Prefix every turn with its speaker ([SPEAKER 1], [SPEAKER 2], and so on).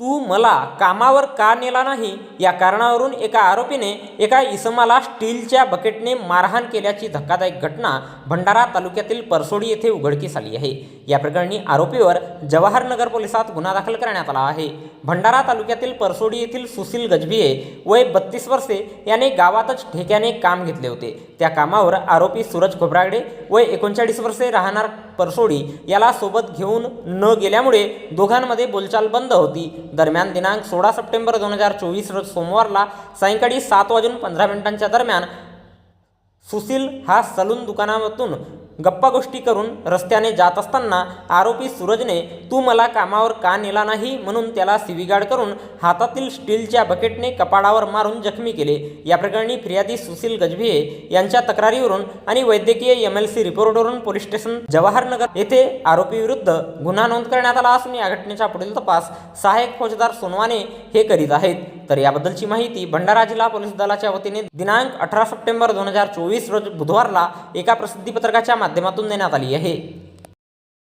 [SPEAKER 1] तू मला कामावर का नेला नाही? या कारणावरून एका आरोपीने एका इसमाला स्टीलच्या बकेटने मारहाण केल्याची धक्कादायक घटना भंडारा तालुक्यातील परसोडी येथे उघडकीस आली आहे. या प्रकरणी आरोपीवर जवाहरनगर पोलिसात गुन्हा दाखल करण्यात आला आहे. भंडारा तालुक्यातील परसोडी येथील सुशील गजबिये वय बत्तीस वर्षे याने गावातच ठेक्याने काम घेतले होते. त्या कामावर आरोपी सूरज खोबरागडे वय एकोणचाळीस वर्षे राहणार परसोडी याला सोबत घेऊन न गेल्यामुळे दोघांमध्ये बोलचाल बंद होती. दरम्यान दिनांक सोळा सप्टेंबर दोन हजार चोवीस रोज सोमवारला सायंकाळी सात वाजून पंधरा मिनिटांच्या दरम्यान सुशील हा सलून दुकानातून गप्पा गोष्टी करून रस्त्याने जात असताना आरोपी सूरजने तू मला कामावर का नेला नाही? म्हणून त्याला सिविगाड करून हातातील स्टीलच्या बकेटने कपाडावर मारून जखमी केले. या प्रकरणी फिर्यादी सुशील गजभिये यांच्या तक्रारीवरून आणि वैद्यकीय एम एल सी रिपोर्टवरून पोलीस स्टेशन जवाहरनगर येथे आरोपीविरुद्ध गुन्हा नोंद करण्यात आला असून या घटनेचा पुढील तपास सहाय्यक फौजदार सोनवाने हे करीत आहेत. तर याबद्दलची माहिती भंडारा जिल्हा पोलीस दलाच्या वतीने दिनांक अठरा सप्टेंबर दोन हजार चोवीस रोज बुधवारला एका प्रसिद्धीपत्रकाच्या माध्यमातून देण्यात आली आहे.